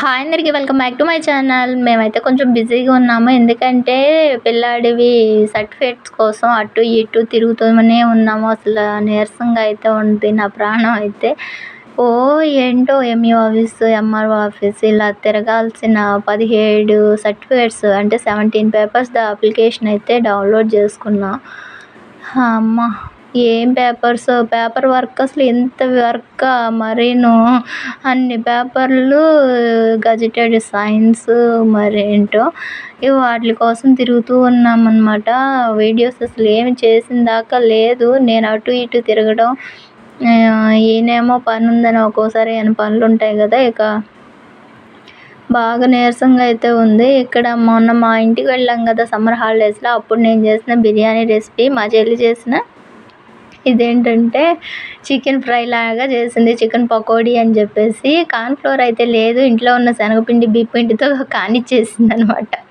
Hi అందరికీ welcome back to my channel. మేమైతే కొంచెం బిజీగా ఉన్నాము. ఎందుకంటే పిల్లాడివి సర్టిఫికేట్స్ కోసం అటు ఇటు తిరుగుతూనే ఉన్నాము. అసలు నీరసంగా అయితే ఉంది నా ప్రాణం అయితే. ఓ ఏంటో ఎంఈఓ ఆఫీస్ ఎంఆర్ఓ ఆఫీస్ ఇలా తిరగాల్సిన పదిహేడు సర్టిఫికేట్స్ అంటే సెవెంటీన్ పేపర్స్ ద అప్లికేషన్ అయితే డౌన్లోడ్ చేసుకున్నా. అమ్మ. ఏం పేపర్స్? పేపర్ వర్క్ అసలు ఎంత వర్క్ మరీను? అన్ని పేపర్లు గజిటెడ్ సైన్స్ మరేంటో? వాటి కోసం తిరుగుతూ ఉన్నామన్నమాట. వీడియోస్ అసలు ఏమి చేసిన దాకా లేదు. నేను అటు ఇటు తిరగడం ఈయనేమో పని ఉందని ఒక్కోసారి ఏమైనా పనులు ఉంటాయి కదా ఇక. బాగా నీరసంగా అయితే ఉంది. ఇక్కడ మొన్న మా ఇంటికి వెళ్ళాం కదా సమ్మర్ హాలిడేస్లో. అప్పుడు నేను చేసిన బిర్యానీ రెసిపీ మా చెల్లి చేసిన ఇదేంటంటే చికెన్ ఫ్రై లాగా చేసింది చికెన్ పకోడీ అని చెప్పేసి. కార్న్ఫ్లోర్ అయితే లేదు ఇంట్లో ఉన్న శనగపిండి బియ్యపిండితో కానిచ్చేసింది అనమాట